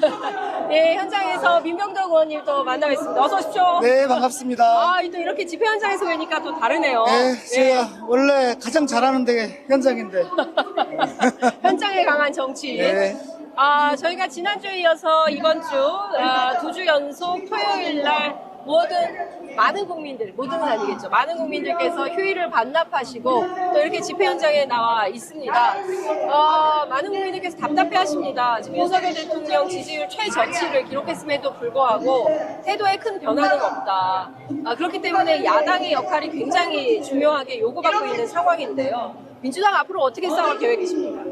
예, 현장에서 민병덕 의원님 또 만나뵙습니다. 어서 오십시오. 네, 반갑습니다. 아, 또 이렇게 집회 현장에서 뵈니까 또 다르네요. 네, 예. 제가 원래 가장 잘하는 데 현장인데. 현장에 강한 정치인. 네. 아, 저희가 지난주에 이어서 이번 주, 아, 두 주 연속 토요일 날 모든, 많은 국민들, 모든은 아니겠죠. 많은 국민들께서 휴일을 반납하시고 또 이렇게 집회 현장에 나와 있습니다. 어, 많은 국민들께서 답답해 하십니다. 지금 윤석열 대통령 지지율 최저치를 기록했음에도 불구하고 태도에 큰 변화는 없다. 아, 그렇기 때문에 야당의 역할이 굉장히 중요하게 요구받고 있는 상황인데요. 민주당 앞으로 어떻게 싸울 계획이십니까?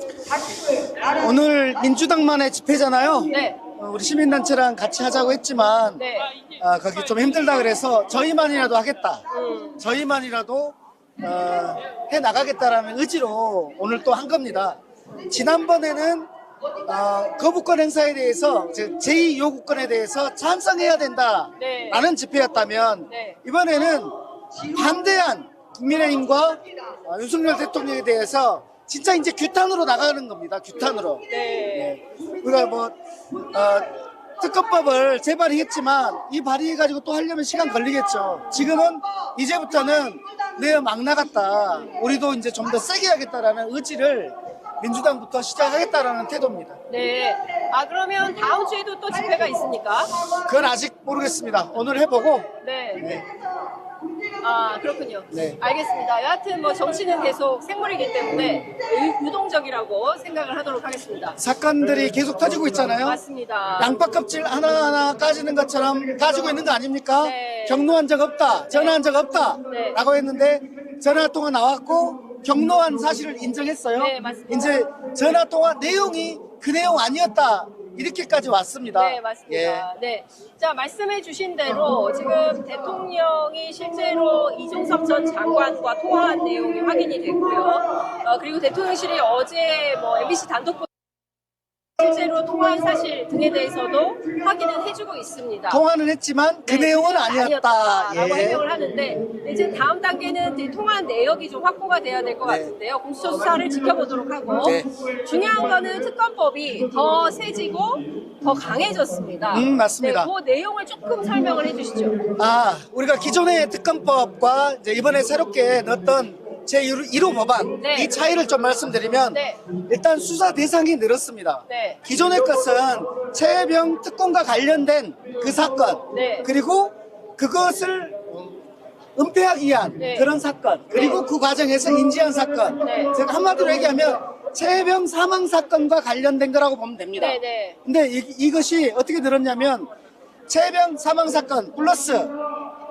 오늘 민주당만의 집회잖아요. 네. 어, 우리 시민단체랑 같이 하자고 했지만, 네. 아, 거기 좀 힘들다 그래서 저희만이라도 하겠다. 음. 저희만이라도 어, 해 나가겠다라는 의지로 오늘 또 한 겁니다. 지난번에는 어, 거부권 행사에 대해서 즉 제2 요구권에 대해서 찬성해야 된다라는 네. 집회였다면 네. 이번에는 반대한 국민의힘과 어, 윤석열 대통령에 대해서 진짜 이제 규탄으로 나가는 겁니다. 규탄으로. 네. 우리가 뭐 어, 특검법을 재발의했지만 이 발의해가지고 또 하려면 시간 걸리겠죠. 지금은 이제부터는 내막 나갔다. 우리도 이제 좀 더 세게 하겠다라는 의지를 민주당부터 시작하겠다라는 태도입니다. 네. 아, 그러면 다음 주에도 또 집회가 있습니까? 그건 아직 모르겠습니다. 오늘 해보고 네. 네. 아, 그렇군요. 네. 알겠습니다. 여하튼 뭐 정치는 계속 생물이기 때문에 유- 유동적이라고 생각을 하도록 하겠습니다. 사건들이 계속 터지고 있잖아요. 맞습니다. 양파 껍질 하나하나 까지는 것처럼 가지고 있는 거 아닙니까? 네. 경로한 적 없다, 전화한 적 없다, 네. 라고 했는데 전화 통화 나왔고 경로한 사실을 인정했어요. 네, 맞습니다. 이제 전화 통화 내용이 그 내용 아니었다 이렇게까지 왔습니다. 네, 맞습니다. 네. 자, 말씀해 주신 대로 지금 대통령이 실제로 이종섭 전 장관과 통화한 내용이 확인이 됐고요. 어, 그리고 대통령실이 어제 뭐 MBC 단독 보- 실제로 통화한 사실 등에 대해서도 확인을 해주고 있습니다. 통화는 했지만 그 네, 내용은 아니었다. 라고 예. 해명을 하는데 이제 다음 단계는 이 통화한 내역이 좀 확보가 돼야 될 것 네. 같은데요. 공수처 수사를 지켜보도록 하고 네. 중요한 거는 특검법이 더 세지고 더 강해졌습니다. 음, 맞습니다. 네, 그 내용을 조금 설명을 해주시죠. 아, 우리가 기존의 특검법과 이제 이번에 새롭게 넣었던 제 1호 법안 네. 이 차이를 좀 말씀드리면 네. 일단 수사 대상이 늘었습니다. 네. 기존의 것은 최혜병 특검과 관련된 그 사건 네. 그리고 그것을 은폐하기 위한 네. 그런 사건 그리고 그 과정에서 인지한 사건 네. 제가 한마디로 얘기하면 최혜병 사망 사건과 관련된 거라고 보면 됩니다. 네, 네. 근데 이, 이것이 어떻게 들었냐면 최병 사망 사건 플러스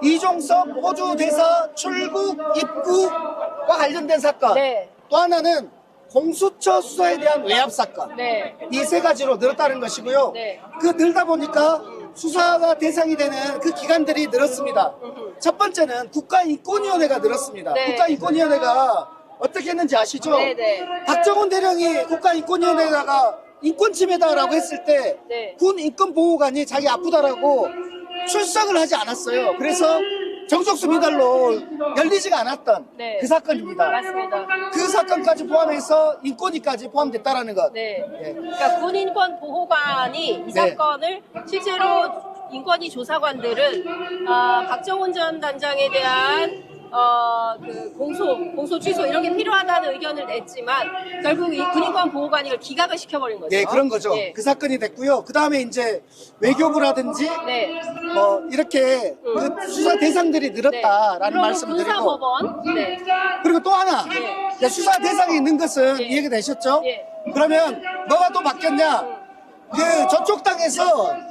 이종섭 호주 대사 출국 입국과 관련된 사건 네. 또 하나는 공수처 수사에 대한 외압 사건 네. 이 세 가지로 늘었다는 것이고요. 네. 그 늘다 보니까 수사가 대상이 되는 그 기관들이 늘었습니다. 첫 번째는 국가인권위원회가 늘었습니다. 네. 국가인권위원회가 어떻게 했는지 아시죠? 네, 네. 박정훈 대령이 국가인권위원회에다가 인권 침해다라고 했을 때 네. 군 인권보호관이 자기 아프다라고 출석을 하지 않았어요. 그래서 정족수 미달로 열리지가 않았던 네. 그 사건입니다. 맞습니다. 그 사건까지 포함해서 인권위까지 포함됐다라는 것. 네. 예. 그러니까 군인권 보호관이 이 네. 사건을 실제로 인권위 조사관들은 아, 박정훈 전 단장에 대한 어, 그 공소, 공소 취소 이런 게 필요하다는 의견을 냈지만 결국 이 군인권 보호관이 이걸 기각을 시켜버린 거죠. 예, 그런 거죠. 예. 그 사건이 됐고요. 그 다음에 이제 외교부라든지 네. 뭐 이렇게 그 수사 대상들이 늘었다라는 그리고 말씀을 드리고 군사법원. 네. 그리고 또 하나 예. 이제 수사 대상이 있는 것은 예. 이해가 되셨죠? 예. 그러면 뭐가 또 바뀌었냐? 그 저쪽 땅에서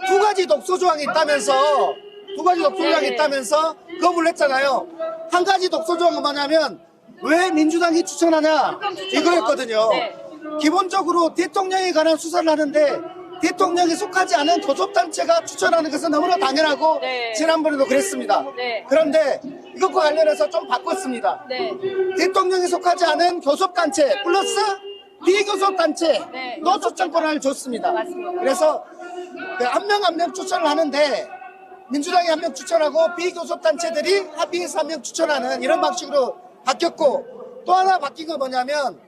두 가지 독소 조항이 있다면서 두 가지 독소 조항이 네. 있다면서 거부를 했잖아요. 한 가지 독소 조항은 뭐냐면 왜 민주당이 추천하냐 이거였거든요. 네. 기본적으로 대통령에 관한 수사를 하는데 대통령이 속하지 않은 교섭단체가 추천하는 것은 너무나 당연하고 네. 지난번에도 그랬습니다. 네. 그런데 이것과 관련해서 좀 바꿨습니다. 네. 대통령이 속하지 않은 교섭단체 플러스 비교섭단체 네. 또 추천권을 줬습니다. 맞습니다. 그래서 한 명 한명 추천을 하는데 민주당이 한 명 추천하고 비교섭단체들이 합의해서 한 명 추천하는 이런 방식으로 바뀌었고 또 하나 바뀐 건 뭐냐면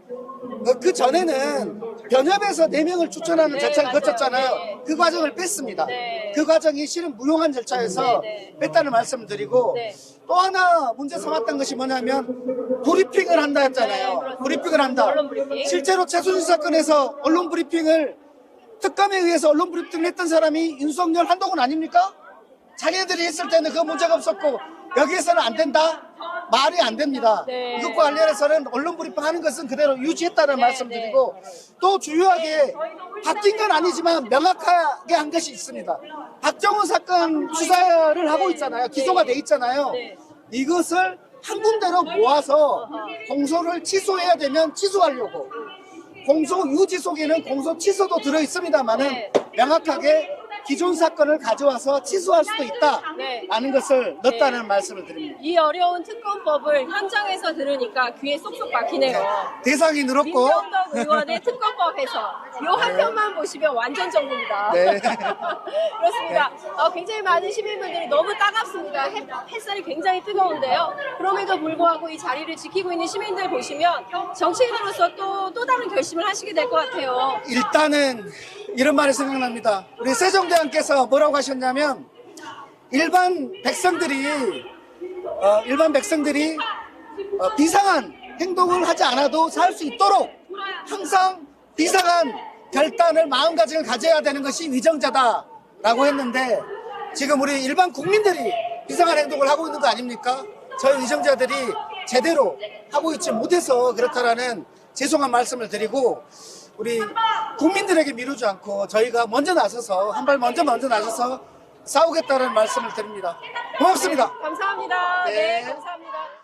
그, 그 전에는 변협에서 네명을 추천하는 네, 절차를 맞아요. 거쳤잖아요. 네. 그 과정을 뺐습니다. 네. 그 과정이 실은 무용한 절차에서 네, 네. 뺐다는 말씀을 드리고 네. 또 하나 문제 삼았던 것이 뭐냐면 브리핑을 한다 네, 했잖아요. 그렇습니다. 브리핑을 한다. 브리핑. 실제로 최순실 사건에서 언론 브리핑을 특검에 의해서 언론 브리핑을 했던 사람이 윤석열 한동훈 아닙니까? 자기네들이 했을 때는 그 문제가 없었고 여기에서는 안 된다? 말이 안 됩니다. 네. 이것과 관련해서는 언론 브리핑 하는 것은 그대로 유지했다는 네, 말씀드리고 또 주요하게 바뀐 건 아니지만 명확하게 한 것이 있습니다. 박정훈 사건 수사를 하고 있잖아요. 기소가 돼 있잖아요. 네. 이것을 한 군데로 모아서 공소를 취소해야 되면 취소하려고 공소 유지 속에는 공소 취소도 들어 있습니다만은 네. 명확하게 기존 사건을 가져와서 취소할 수도 네. 있다라는 것을 넣었다는 말씀을 드립니다. 이 어려운 특검법을 현장에서 들으니까 귀에 쏙쏙 박히네요. 대상이 늘었고 민정덕 의원의 특검법에서 요한 편만 보시면 완전 정부입니다. 네. 그렇습니다. 어, 굉장히 많은 시민분들이 너무 따갑습니다. 햇, 햇살이 굉장히 뜨거운데요. 그럼에도 불구하고 이 자리를 지키고 있는 시민들 보시면 정치인으로서 또, 또 다른 결심을 하시게 될 것 같아요. 일단은 이런 말이 생각납니다. 우리 세종대왕께서 뭐라고 하셨냐면 일반 백성들이 어, 일반 백성들이 어, 비상한 행동을 하지 않아도 살 수 있도록 항상 비상한 결단을 마음가짐을 가져야 되는 것이 위정자다라고 했는데 지금 우리 일반 국민들이 비상한 행동을 하고 있는 거 아닙니까? 저희 위정자들이 제대로 하고 있지 못해서 그렇다라는 죄송한 말씀을 드리고 우리 국민들에게 미루지 않고 저희가 먼저 나서서 한 발 먼저 먼저 나서서 싸우겠다는 말씀을 드립니다. 고맙습니다. 감사합니다. 네. 네 감사합니다.